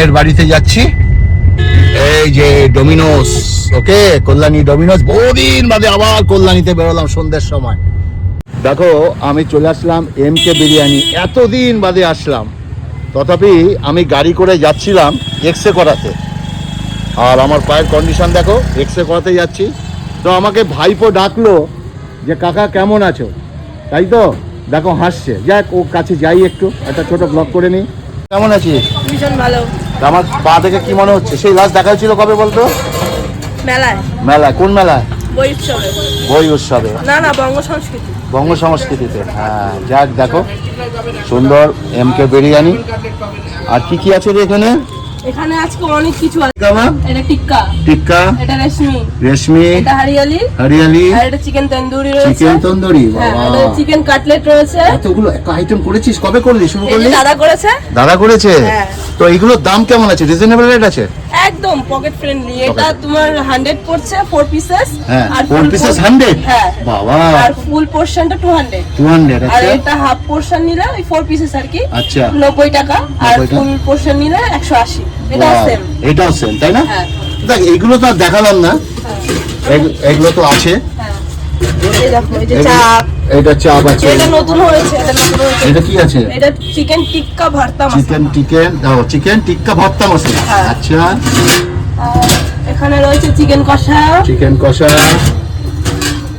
মেয়ের বাড়িতে যাচ্ছি। এই যে ডোমিনোস, ওকে? কল্যাণী ডোমিনোস। বহুদিন বাদে আবার কল্যাণীতে বেরোলাম সন্ধ্যের সময়। দেখো, আমি চলে আসলাম এম কে বিরিয়ানি এতদিন বাদে আসলাম। তথাপি আমি গাড়ি করে যাচ্ছিলাম এক্সরে করাতে। আর আমার পায়ের কন্ডিশন দেখো এক্সরে করাতে যাচ্ছি। তো আমাকে ভাইপো ডাকলো যে, কাকা, কেমন আছো? তাই তো? দেখো, হাসছে। যাক ও কাছে যাই একটু। একটা ছোট ব্লগ করে নিই। কেমন আছিস? ভীষণ ভালো। আমার পা দেখে কি মনে হচ্ছে? সেই লাস্ট দেখা হয়েছিল কবে বলতো? মেলায়। মেলায়। কোন মেলায়? বই উৎসবে। বই উৎসবে। না না বঙ্গ সংস্কৃতি। বঙ্গ সংস্কৃতিতে। হ্যাঁ যাক দেখো। সুন্দর এম কে বিরিয়ানি। আর কি কি আছে রে এখানে? এখানে আজকে অনেক কিছু আছে। এটা টিক্কা। টিক্কা? এটা রেশমি। রেশমি? এটা হরিয়ালি। হরিয়ালি? আর এটা চিকেন তন্দুরি রয়েছে। চিকেন তন্দুরি? হ্যাঁ বাবা। এটা চিকেন কাটলেট রয়েছে। এতগুলো আইটেম করেছিস? কবে করলি? শুরু করলি? দাদা করেছে। দাদা করেছে? হ্যাঁ। তো এগুলোর দাম কেমন আছে? রিজনেবল রেট আছে? একদম পকেট ফ্রেন্ডলি এটা তোমার 100 পড়ছে 4 পিসেস হ্যাঁ আর 4 পিসেস por- হান্ড্রেড হ্যাঁ। বাবা। আর ফুল পোরশনটা 200 টু হান্ড্রেড আর আচ্ছা। এটা হাফ পোরশন নিলে ওই 4 পিসেস আর কি। আচ্ছা। 90 টাকা। আর 90 টাকা। ফুল পোরশন নিলে 180 এটা Wow, সেম এটাও সেম তাই না? হ্যাঁ। দেখ এগুলো তো আর দেখালাম না। এগুলো তো আছে। এটা চাপ আছে এটা নতুন হয়েছে এটা নতুন হয়েছে। এটা কি আছে? এটা চিকেন টিক্কা ভর্তা মশলা। চিকেন চিকেন টিক্কা ভর্তা মশলা। হ্যাঁ। আচ্ছা। এখানে রয়েছে চিকেন কষা চিকেন কষা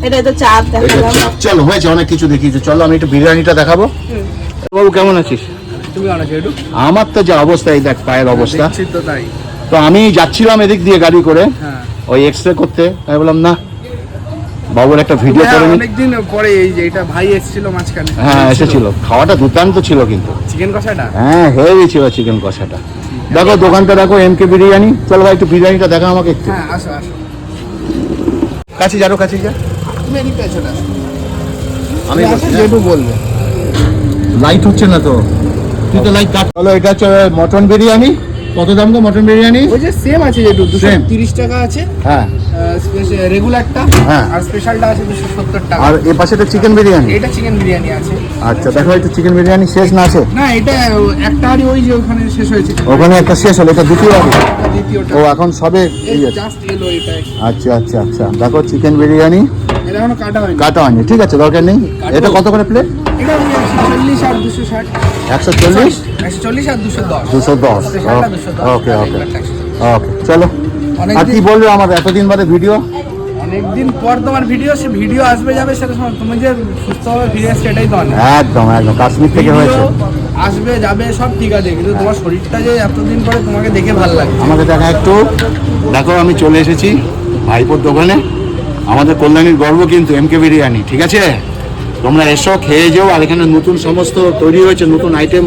এটা তো চাপ দেখালাম। চলো হয়েছে অনেক কিছু দেখিয়েছে। চলো আমি একটু বিরিয়ানিটা দেখাবো। বাবু কেমন আছিস? তুমি অনেক একটু আমার তো যে অবস্থা এই দেখ পায়ের অবস্থা। তো আমি যাচ্ছিলাম এদিক দিয়ে গাড়ি করে হ্যাঁ। ওই এক্সরে করতে। আমি বললাম না বাবুর একটা ভিডিও করে অনেকদিন পরে এই যে এটা ভাই এসেছিল মাঝখানে। হ্যাঁ এসেছিল। খাওয়াটা দুর্দান্ত ছিল কিন্তু। চিকেন কষাটা? হ্যাঁ হেভি ছিল চিকেন কষাটা। দেখো দোকানটা দেখো এম কে বিরিয়ানি চলো ভাই একটু বিরিয়ানিটা দেখা আমাকে একটু। হ্যাঁ আসো আসো। কাছে যারো কাছে যা। তুমি এদিক আসো। আমি যেটু বলবে। লাইট হচ্ছে না তো। তুই তো লাইট কাট চলো এটা হচ্ছে মটন বিরিয়ানি। কত দাম গো মটন বিরিয়ানি? ওই যে সেম আছে যেটু দুশো. তিরিশ টাকা আছে। হ্যাঁ। স্পেশাল রেগুলারটা হ্যাঁ। আর স্পেশালটা আছে দুশো সত্তর টাকা। আর এ পাশে তো চিকেন বিরিয়ানি? এটা চিকেন বিরিয়ানি আছে। আচ্ছা দেখো একটু চিকেন বিরিয়ানি শেষ না আছে? না এটা একটা হাড়ি ওই যে ওখানে শেষ হয়েছে। ওখানে একটা শেষ হলো এটা দ্বিতীয় এটা দ্বিতীয়টা। ও এখন সবে জাস্ট এলো এটাই আচ্ছা আচ্ছা আচ্ছা। দেখো চিকেন বিরিয়ানি এটা এখনও কাটা হয়নি। কাটা হয়নি। ঠিক আছে দরকার নেই। এটা কত করে প্লেট এটা চল্লিশ আর দুশো ষাট। একশো চল্লিশ? একশো চল্লিশ আর দুশো দশ। দুশো ওকে ওকে। ওকে চলো। আর কি বলবে আমার এতদিন বাদে ভিডিও? অনেকদিন পর তোমার ভিডিও সে ভিডিও আসবে যাবে সেটা তুমি যে সুস্থভাবে ফিরে আসছে এটাই তো অনেক। একদম একদম কাশ্মীর থেকে হয়েছে। আসবে যাবে সব ঠিক আছে কিন্তু তোমার শরীরটা যে এতদিন পরে তোমাকে দেখে ভালো লাগে। আমাকে দেখা একটু। দেখো আমি চলে এসেছি ভাইপোর দোকানে। আমাদের কল্যাণীর গর্ব কিন্তু এম কে বিরিয়ানি ঠিক আছে? তোমরা এসো খেয়ে যাও আর এখানে নতুন সমস্ত তৈরি হয়েছে নতুন আইটেম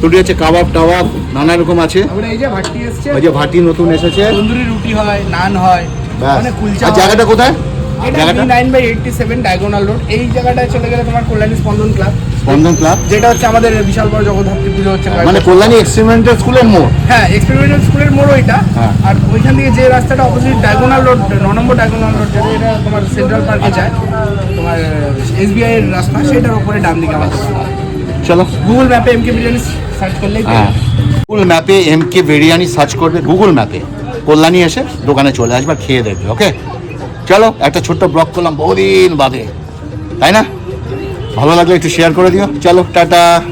তৈরি হয়েছে কাবাব টাবাব নানা রকম আছে। এই যে ভাটি এসছে। ওই যে ভাটি নতুন এসেছে। তন্দুরি রুটি হয় নান হয় মানে কুলচা জায়গাটা কোথায়? জায়গাটা? Nine by eighty seven diagonal road এই জায়গাটায় চলে গেলে তোমার কল্যাণী স্পন্দন ক্লাব স্পন্দন ক্লাব যেটা হচ্ছে আমাদের বিশাল বড় জগদ্ধাত্রী পুজো হচ্ছে মানে কল্যাণী এক্সপেরিমেন্টাল স্কুলের মোড়। হ্যাঁ এক্সপেরিমেন্টাল স্কুলের মোড় ওইটা হ্যাঁ। আর ওইখান থেকে যে রাস্তাটা অপোজিট ডায়গোনাল রোড ন নম্বর ডায়গোনাল রোড যেটা এটা তোমার সেন্ট্রাল পার্কে যায়। তোমার এসবিআই এর রাস্তা সেটার উপরে ডান দিকে আমাদের চলো। গুগল ম্যাপে এমকে বিরিয়ানি সার্চ করলেই হ্যাঁ। গুগল ম্যাপে এম কে বিরিয়ানি সার্চ করবে। গুগল ম্যাপে কল্যাণী এসে দোকানে চলে আসবে খেয়ে দেখবে ওকে চলো, একটা ছোট্ট ব্লগ করলাম, বহুদিন বাদে। তাই না? ভালো লাগলে একটু শেয়ার করে দিও। চলো, টাটা।